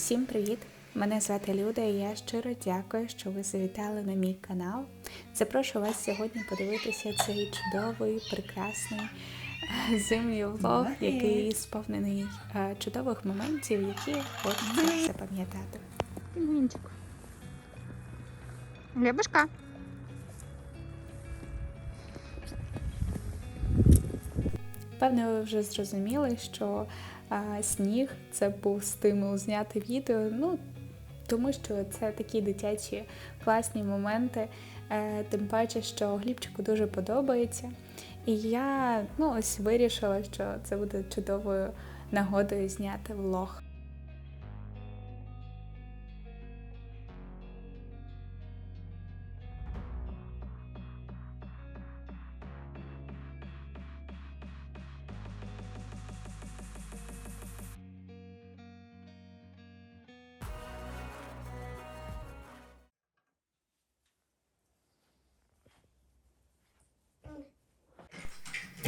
Всім привіт! Мене звати Люда і я щиро дякую, що ви завітали на мій канал. Запрошую вас сьогодні подивитися цей чудовий, прекрасний е, зимній влог, який сповнений е, чудових моментів, які хочеться запам'ятати. Пінгвінчик. Глебушка. Певно, ви вже зрозуміли, що а, сніг це був стимул зняти відео. Ну, тому що це такі дитячі класні моменти, е, тим паче, що Глібчику дуже подобається. І я ну, ось вирішила, що це буде чудовою нагодою зняти влог.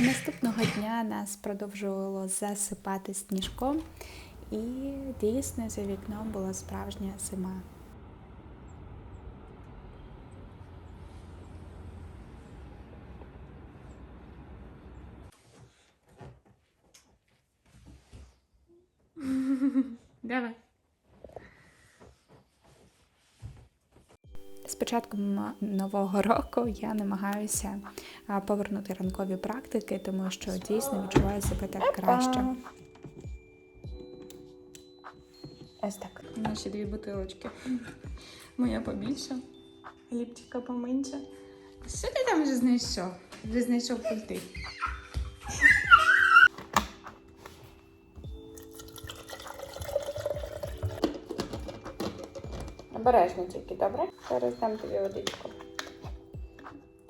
Наступного дня нас продовжувало засипати сніжком, і дійсно за вікном була справжня зима. Давай. З початком нового року я намагаюся повернути ранкові практики, тому що дійсно відчуваю себе так краще. Ось так. Наші дві бутилочки. Моя побільша, Глібчика поменше. Що ти там вже знайшов? Вже знайшов пульти. Обережно тільки, добре? Зараз дам тобі водичку.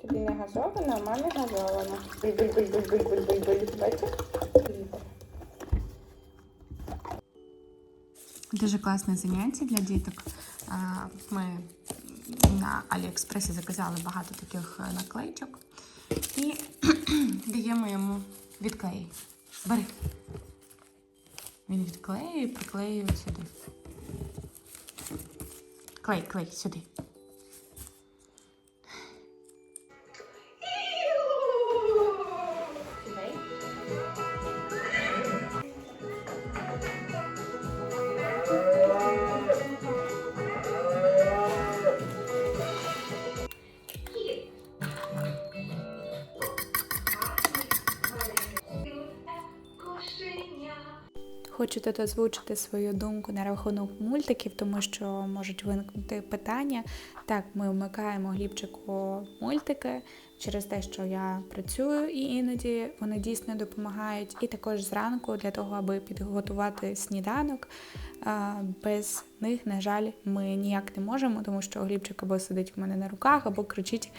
Тобі не газовано, а мене газовано. Буль-буль-буль-буль-буль-буль-буль. Бачиш? Дуже класне заняття для діток. Ми на Аліекспресі заказали багато таких е, наклейчок і даємо йому відклеї. Бери. Він відклеює і приклеює сюди. Клей, клей, сюди. Хочу тут озвучити свою думку на рахунок мультиків, тому що можуть виникнути питання. Так, ми вмикаємо глібчику мультики через те, що я працюю, і іноді вони дійсно допомагають. І також зранку для того, аби підготувати сніданок. Без них, на жаль, ми ніяк не можемо, тому що глібчик або сидить у мене на руках, або кричить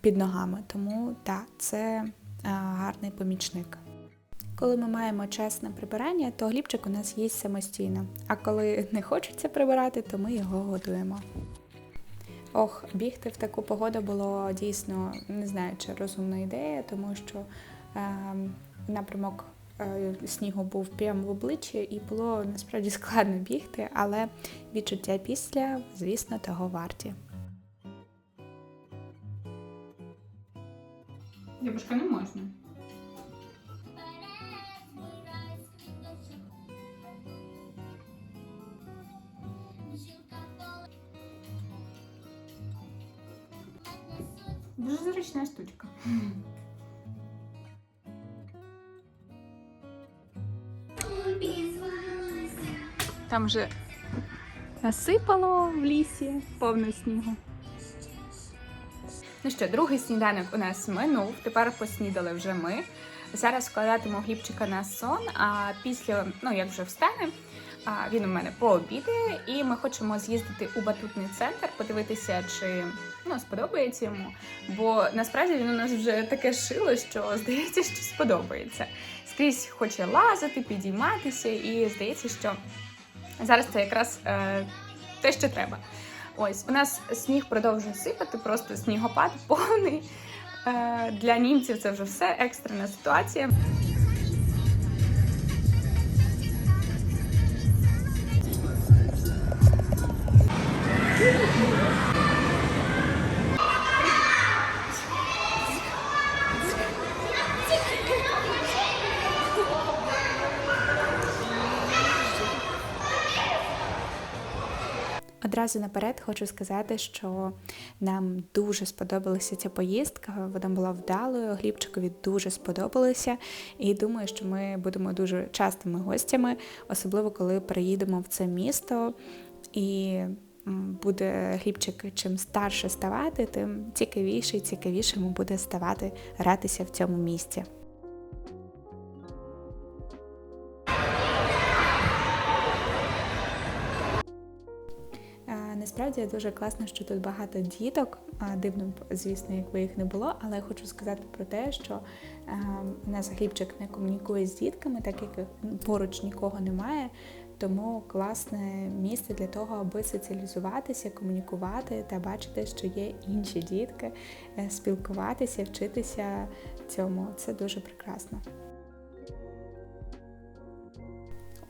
під ногами. Тому так, це гарний помічник. Коли ми маємо час на прибирання, то глібчик у нас їсть самостійно. А коли не хочеться прибирати, то ми його годуємо. Ох, бігти в таку погоду було дійсно не знаю, чи розумна ідея, тому що е, напрямок е, снігу був прямо в обличчі, і було насправді складно бігти, але відчуття після, звісно, того варті. Дівушка не можна. Дуже зручна штучка. Там вже насипало в лісі повно снігу. Ну що, другий сніданок у нас минув. Тепер поснідали вже ми. Зараз складатиму глібчика на сон, а після, ну як вже встане, він у мене пообідає, і ми хочемо з'їздити у батутний центр, подивитися, чи ну, сподобається йому. Бо насправді він у нас вже таке шило, що здається, що сподобається. Скрізь хоче лазити, підійматися, і здається, що зараз це якраз е, те, що треба. Ось у нас сніг продовжує сипати, просто снігопад повний. Е, Для німців це вже все екстрена ситуація. Одразу наперед хочу сказати, що нам дуже сподобалася ця поїздка. Вона була вдалою. Глібчикові дуже сподобалося. І думаю, що ми будемо дуже частими гостями, особливо коли приїдемо в це місто. І буде Глібчик чим старше ставати, тим цікавіше і цікавіше йому буде ставати гратися в цьому місці. Насправді дуже класно, що тут багато діток. Дивно, звісно, якби їх не було, але я хочу сказати про те, що е, у нас Глібчик не комунікує з дітками, так як поруч нікого немає. Тому класне місце для того, аби соціалізуватися, комунікувати та бачити, що є інші дітки, е, спілкуватися, вчитися цьому. Це дуже прекрасно.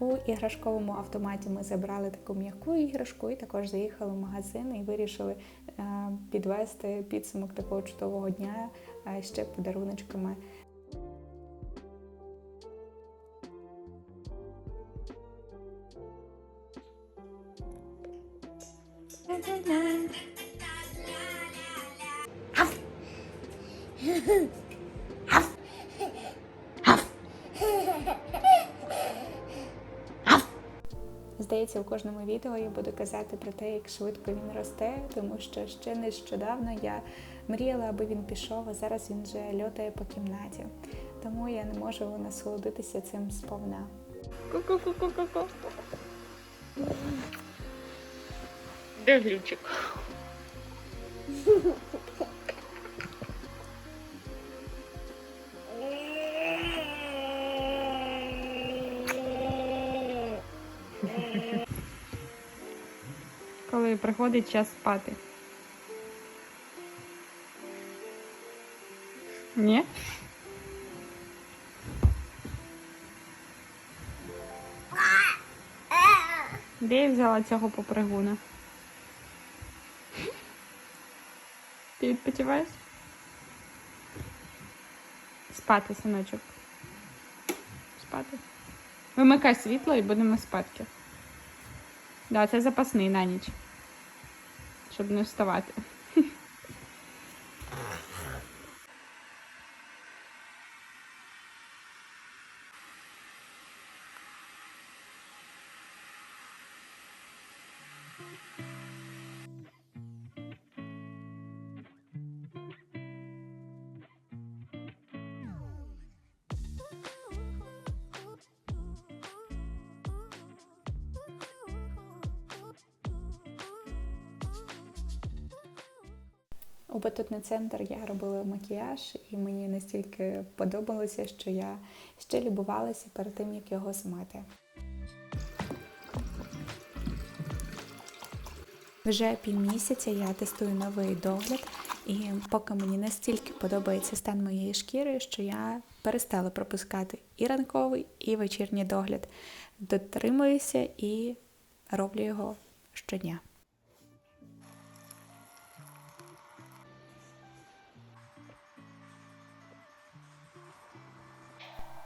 У іграшковому автоматі ми забрали таку м'яку іграшку і також заїхали в магазин і вирішили е, підвести підсумок такого чудового дня е, ще подаруночками. Здається, в кожному відео я буду казати про те, як швидко він росте, тому що ще нещодавно я мріяла, аби він пішов, а зараз він вже льотає по кімнаті. Тому я не можу насолодитися цим сповна. Ку-ку-ку-ку-ку. Де глючик? Коли приходить час спати. Ні? Де я взяла цього попригуна? Ти відпочиваєш? Спати, синочок. Спати. Вимикай світло і будемо спадки. Да, це запасний на ніч. Щоб не вставати. У батутний центр я робила макіяж, і мені настільки подобалося, що я ще любувалася перед тим, як його змити. Вже півмісяця я тестую новий догляд, і поки мені настільки подобається стан моєї шкіри, що я перестала пропускати і ранковий, і вечірній догляд. Дотримуюся і роблю його щодня.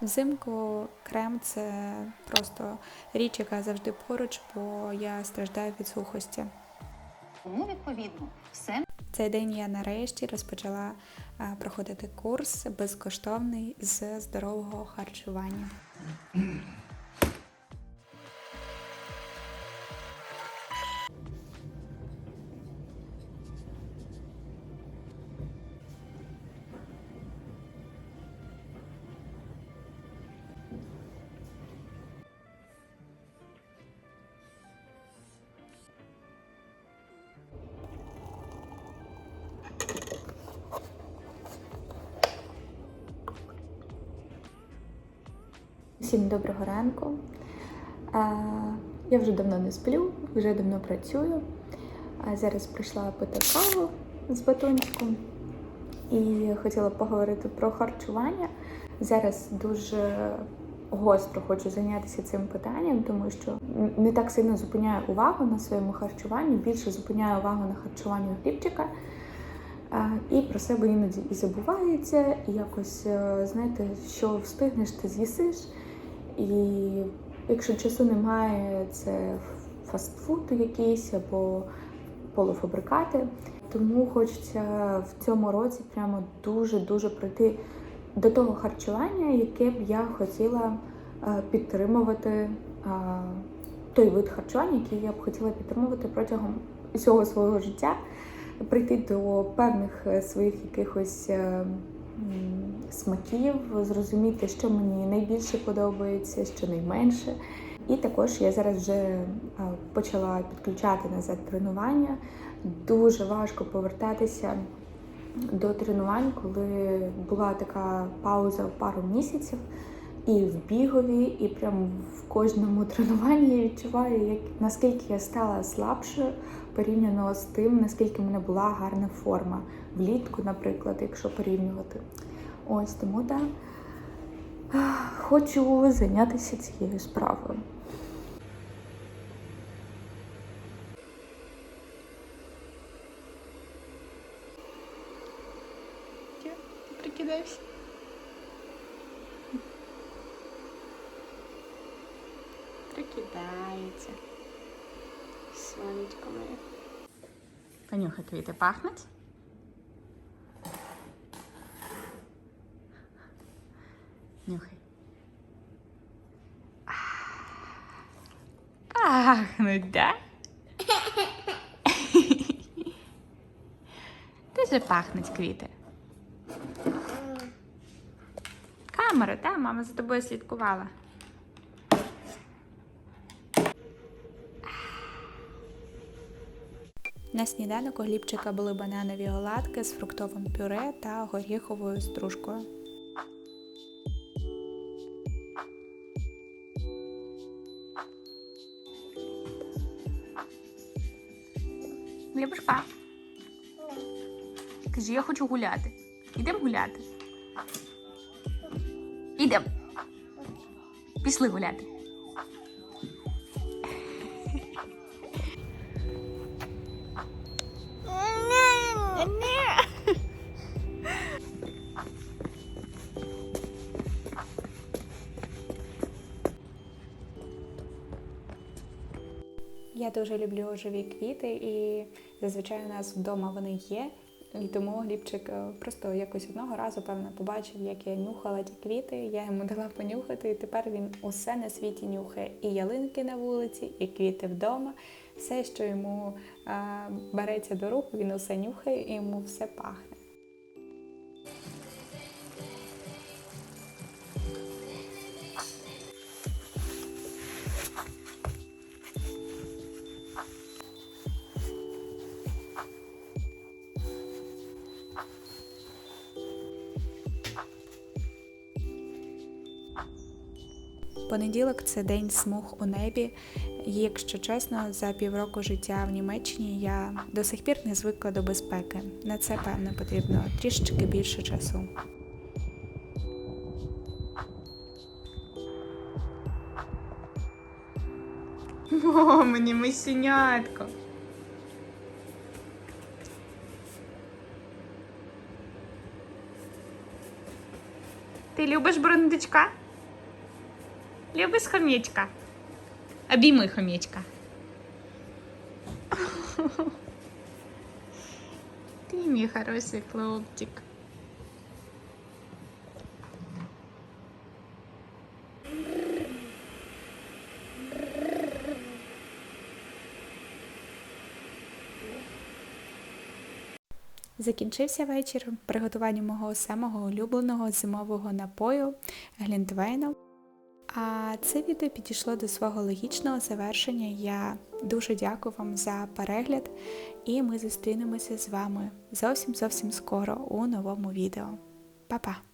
Взимку крем це просто річ, яка завжди поруч, бо я страждаю від сухості. Тому, відповідно, все Цей день я нарешті розпочала проходити курс безкоштовний з здорового харчування. Всім доброго ранку. А, Я вже давно не сплю, вже давно працюю. А зараз прийшла пити каву з батончиком і хотіла поговорити про харчування. Зараз дуже гостро хочу зайнятися цим питанням, тому що не так сильно зупиняю увагу на своєму харчуванні, більше зупиняю увагу на харчуванні хлібчика. І про себе іноді і забувається, і якось, е, знаєте, що встигнеш, ти з'їсиш. І якщо часу немає, це фастфуд якийсь або полуфабрикати. Тому хочеться в цьому році прямо дуже-дуже прийти до того харчування, яке б я хотіла е, підтримувати, е, той вид харчування, який я б хотіла підтримувати протягом всього свого життя, прийти до певних е, своїх якихось смаків, зрозуміти, що мені найбільше подобається, що найменше. І також я зараз вже почала підключати назад тренування. Дуже важко повертатися до тренувань, коли була така пауза в пару місяців. І в бігові, і прямо в кожному тренуванні я відчуваю, як наскільки я стала слабшою порівняно з тим, наскільки в мене була гарна форма влітку, наприклад, якщо порівнювати. Ось тому так. Хочу зайнятися цією справою. Ти? Прикидається. Сонечко моє. Понюхай квіти пахнуть? Нюхай. Пахнуть, да? Дуже пахнуть квіти. Камера, так? Мама за тобою слідкувала. На сніданок у Глібчика були бананові оладки з фруктовим пюре та горіховою стружкою. Хочу гуляти. Ідемо гуляти. Ідемо. Пішли гуляти. Я дуже люблю живі квіти, і зазвичай у нас вдома вони є. І тому Глібчик е, просто якось одного разу, певно, побачив, як я нюхала ті квіти. Я йому дала понюхати, і тепер він усе на світі нюхає. І ялинки на вулиці, і квіти вдома. Все, що йому а, береться до рук, він усе нюхає і йому все пахне. Понеділок це день смуг у небі. Якщо чесно, за півроку життя в Німеччині я до сих пір не звикла до безпеки. На це певно потрібно трішечки більше часу. О, мені мисюнятко. Ти любиш брундучка? Любиш хомячка? Обійми хомячка. Ти мій хороший хлопчик. Закінчився вечір приготуванням мого самого улюбленого зимового напою Глінтвейну. А це відео підійшло до свого логічного завершення. Я дуже дякую вам за перегляд, і ми зустрінемося з вами зовсім зовсім скоро у новому відео. Па-па!